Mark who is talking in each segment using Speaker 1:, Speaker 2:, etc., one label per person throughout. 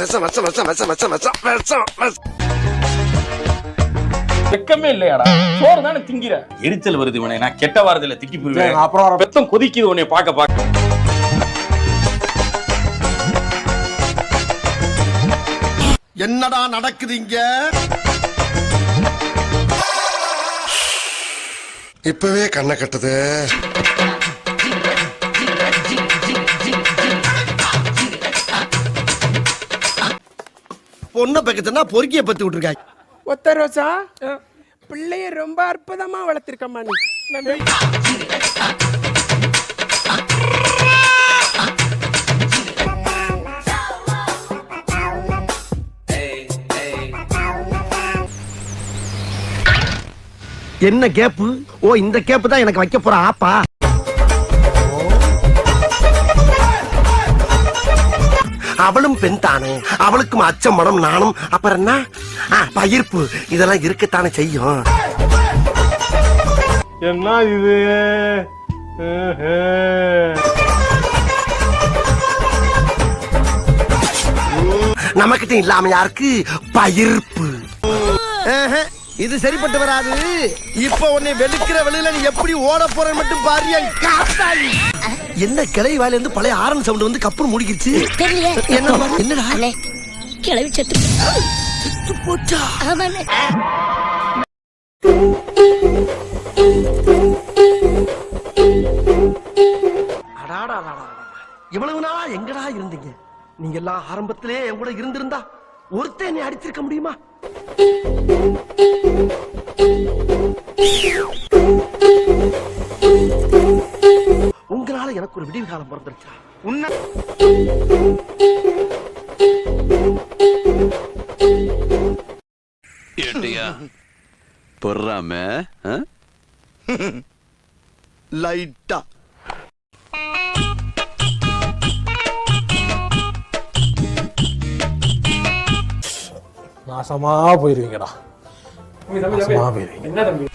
Speaker 1: விஷம் விஷம் விஷம் விஷம் விஷம் விஷம் விஷம் விஷம் விஷம்
Speaker 2: வெக்கமே இல்லையாடா? சோறு தானே திங்கிற? எரிச்சல் வருது இவனை. நான் கெட்ட வாரத்துல திக்கி போயிருவேன்
Speaker 3: அப்புறம்
Speaker 2: பெத்தம் கொதிக்குது உன்னை பார்க்க பார்க்க.
Speaker 1: என்னடா நடக்குது இங்க? இப்பவே கண்ணை கட்டுது. பொண்ணை பக்கத்துனா பொறுக்கிய பத்தி விட்டுருக்காங்க.
Speaker 4: ஒத்த ரோசா? பிள்ளைய ரொம்ப அற்புதமா வளர்த்திருக்கம்மா நீ. நன்றி.
Speaker 1: என்ன கேப்பு? ஓ இந்த கேப்பு தான் எனக்கு வைக்க போற ஆப்பா. அவளும் பெண் தானே. அவளுக்கும் அச்சம் மனம் நானும் அப்புறம் என்ன? ஆ, பயிர்ப்பு இதெல்லாம் இருக்கத்தானே செய்யும்.
Speaker 3: என்ன இது?
Speaker 1: நமக்கிட்ட இல்லாம யாருக்கு பயிர்ப்பு இது சரிப்பட்டு வராது. இப்ப உன்னை வெளுக்கிற வெளியில நீ எப்படி ஓட போற மட்டும் பாரியா என்ன கிளை வாயில இருந்து பழைய ஆரன் சவுண்ட் வந்து கப்புனு முடிக்கிச்சு? என்ன என்னடா?
Speaker 5: கிளவி செத்து
Speaker 1: போச்சா?
Speaker 5: ஆமாண்ணே.
Speaker 1: இவ்வளவு நாளா எங்கடா இருந்தீங்க? நீங்க எல்லாம் ஆரம்பத்திலே என் கூட இருந்திருந்தா ஒருத்தன் என்னை அடிச்சிருக்க முடியுமா? உங்களால எனக்கு ஒரு விடிவு காலம் பிறந்துருச்சா? உன்ன
Speaker 6: ஏட்டியா? பொறாம?
Speaker 1: லைட்டா
Speaker 3: நாசமா போயிருவீங்கடா. நாசமா போயிருவீங்க.
Speaker 4: என்ன தம்பி?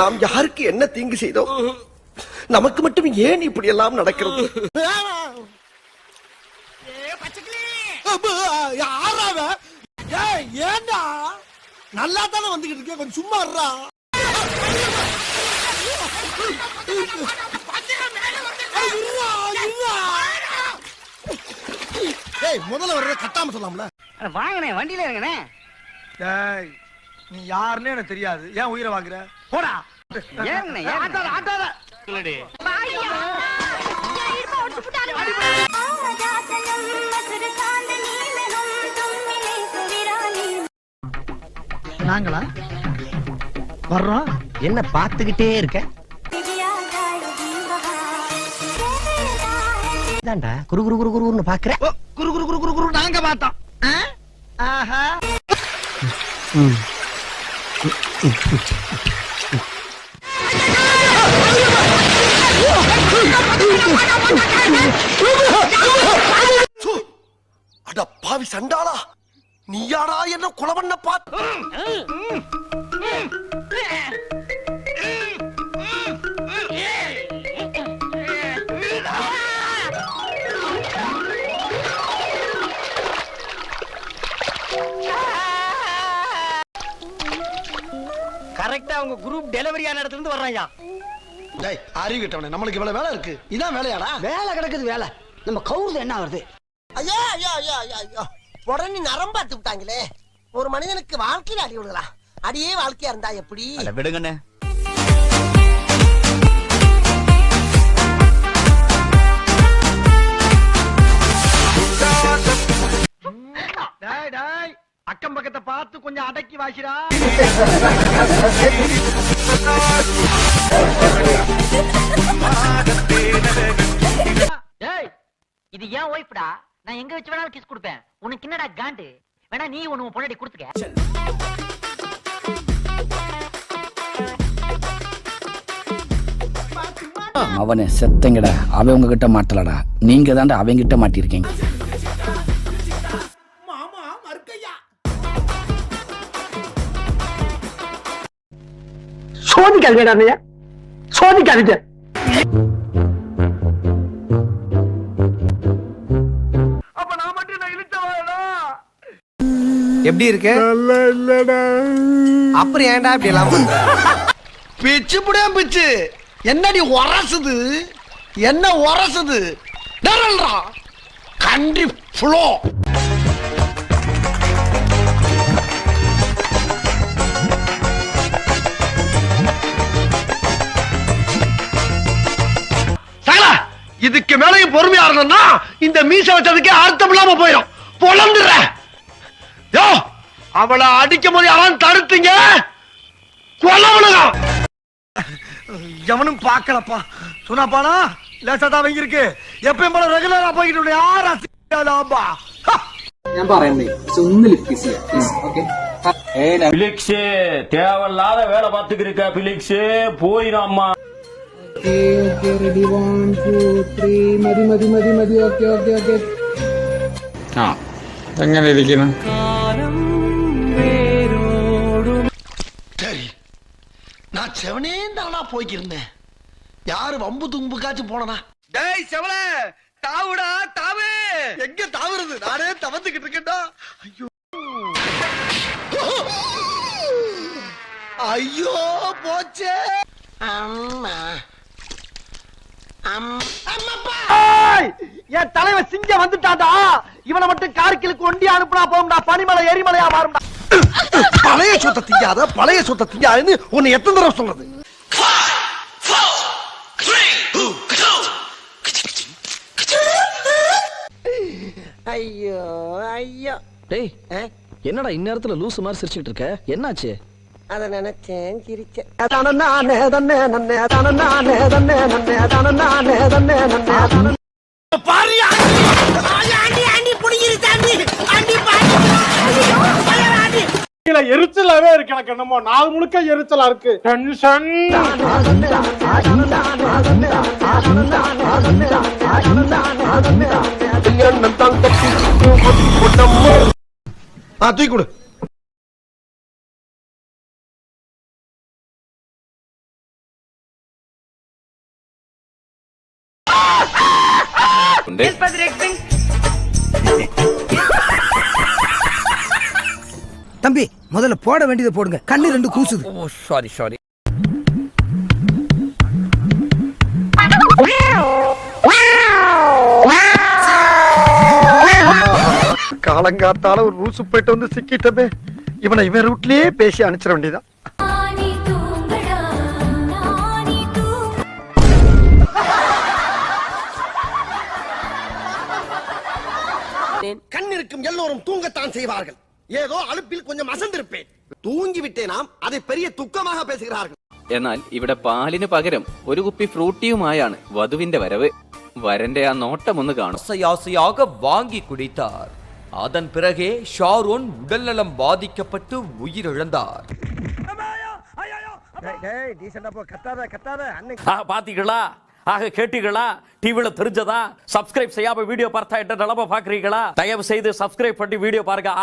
Speaker 1: நாம் யாருக்கு என்ன தீங்கு செய்தோம்? நமக்கு மட்டும் ஏன் இப்படி எல்லாம் நடக்கிறது ஏண்டா? நல்லா தானே வந்துகிட்டு இருக்கேன் கொஞ்சம் சும்மா ஏய் முதல்ல வர்றத கட்டாம சொல்லாம்ல?
Speaker 7: வாங்கண்ணே வண்டியில இருங்கண்ணே.
Speaker 1: டேய் நீ யாருன்னு எனக்கு தெரியாது. ஏன் உயிரை வாங்குற?
Speaker 7: போடா. ஏறுங்கண்ணே
Speaker 1: ஆட்டாத ஆட்டாத.
Speaker 7: நாங்களா? வர்றோம். என்ன பாத்துக்கிட்டே இருக்க? தாண்டா குரு குரு குரு குருன்னு பாக்குற?
Speaker 1: குரு குரு குரு குரு குரு நாங்க பார்த்தோம்.
Speaker 7: ஆஹா!
Speaker 1: அட பாவி சண்டாளா! நீயாடா என்ன கொலை பண்ண
Speaker 7: கரெக்டா உங்க குரூப் டெலிவரி ஆன இடத்துல இருந்து வர்றாயா
Speaker 1: டேய் அறிவு கிட்டவனே நம்மளுக்கு இவ்வளவு வேலை இருக்கு. இதான் வேலையாடா?
Speaker 7: வேலை கிடக்குது வேலை. நம்ம கவுர்ல என்ன வருது
Speaker 8: ஐயா ஐயா ஐயா ஐயா ஐயா. உடனே நரம்பாத்து விட்டாங்களே. ஒரு மனிதனுக்கு வாழ்க்கையில அடி விடலாம் அடியே வாழ்க்கையா இருந்தா எப்படி?
Speaker 6: விடுங்கண்ணே.
Speaker 7: அக்கம் பக்கத்தை பார்த்து கொஞ்சம் அடக்கி வாசிடா. டேய் இது ஏன் ஒய்ஃப்டா நான் எங்க வச்சு வேணாலும் கிஸ் கொடுப்பேன். உனக்கு என்னடா காண்டு? வேணா நீ ஒண்ணு உன் பொண்டாட்டி கொடுத்துக்க.
Speaker 9: அவனே செத்தங்கடா. அவன் உங்ககிட்ட மாட்டலடா. நீங்க தாண்டா அவங்கிட்ட மாட்டிருக்கீங்க
Speaker 7: சோதிக்காதீங்கடா சோதிக்காதீங்க.
Speaker 10: எப்படி இருக்கு? அப்புறம் ஏன்டா இப்படி எல்லாம்
Speaker 3: பிச்சு புடியா பிச்சு. என்னடி உரசுது? என்ன உரசுது? டரல்ரா கண்ட்ரி ஃப்ளோ இதுக்கு மேலையும் பொறுமையா இருந்தோம்னா இந்த மீச வச்சதுக்கே அர்த்தம் இல்லாம போயிடும் பொழந்துடுற யோ அவளை அடிக்கும் போது யாரும் தடுத்தீங்க கொலை உலகம் எவனும் பாக்கலப்பா சொன்னாப்பானா லேசா தான் வாங்கி இருக்கு எப்பயும் போல ரெகுலரா போய்கிட்டு யாரா சிக்காலாம்பா
Speaker 11: ഞാൻ പറയുന്നേ ഒന്ന് ലിപ്റ്റ് ചെയ്യാം ഓക്കെ
Speaker 2: பிலிக்ஸ் தேவையில்லாத வேலை பார்த்துக்கிருக்க பிலிக்ஸ் போயிடாமா
Speaker 11: റെഡി വൺ ടു ത്രീ മതി മതി മതി മതി ഓക്കെ ഓക്കെ ഓക്കെ
Speaker 8: ആ എങ്ങനെ ഇരിക്കുന്നു
Speaker 3: சரி நான் செவனே தானா போய்க்கிருந்தேன் யாரு வம்பு தும்புக்காச்சும் போனனா டேய் செவல தாவுடா தாவு எங்க தாவுறது நானே தவந்துகிட்டு இருக்கேன்டா ஐயோ ஐயோ போச்சே அம்மா என் தலைவன் சிங்கம் வந்துட்டாடா இவனை மட்டும் கார்கிலுக்கு ஒண்டி அனுப்புனா போகும்டா. பனிமலை எரிமலையா மாறும்டா. பழைய சொத்தை திங்காத பழைய சொத்தை திங்காதுன்னு உன்னை எத்தனை தடவை சொல்றது? ஐயோ ஐயோ.
Speaker 9: டேய் என்னடா இந்நேரத்துல லூசு மாதிரி சிரிச்சுக்கிட்டு இருக்க? என்னாச்சு?
Speaker 3: அத நினைச்சேன் சிரிச்சேன். அதான நானே தன்னே நன்னே அதான நானே தன்னே நன்னே அதான நானே தன்னே நன்னே அதான.
Speaker 8: இல்ல எரிச்சலாவே இருக்கு எனக்கு என்னமோ. நாள் முழுக்க எரிச்சலா இருக்கு. டென்ஷன்
Speaker 3: ஆ தூக்கி கொடு.
Speaker 10: தம்பி முதல்ல போட வேண்டியதை போடுங்க. கண்ணு ரெண்டு கூசுது.
Speaker 9: சாரி சாரி
Speaker 3: காலங்காத்தால ஒரு ரூசு போயிட்டு வந்து சிக்கிட்டமே. இவனை இவன் ரூட்லயே பேசி அனுப்பிச்சிட வேண்டியதான் கண் இருக்கும் எல்லோரும் தூங்கத்தான் செய்வார்கள் ஏதோ அலுப்பில் கொஞ்சம் அசந்திருப்பேன் தூங்கி விட்டேனாம் அதை பெரிய துக்கமாக பேசுகிறார்கள்
Speaker 12: എന്നാൽ ഇവിടെ പാലിന് പകരം ഒരു കുപ്പി ഫ്രൂട്ടിയുമായാണ് വധുവിന്റെ വരവ് വരന്റെ ആ നോട്ടം ഒന്ന് കാണും
Speaker 9: ஆசையாக வாங்கி குடித்தார் அதன் பிறகே ஷாரோன் உடல்நலம் பாதிக்கப்பட்டு உயிரிழந்தார்
Speaker 3: கத்தாத கத்தாத அன்னைக்கு
Speaker 2: ஆக பாத்தீங்களா ஆக கேட்டீங்களா டிவியில் தெரிஞ்சதா? சப்ஸ்கிரைப் செய்யாம வீடியோ பார்த்தா என்ன நிலம பார்க்குறீங்களா தயவு செய்து சப்ஸ்கிரைப் பண்ணி வீடியோ பாருங்க.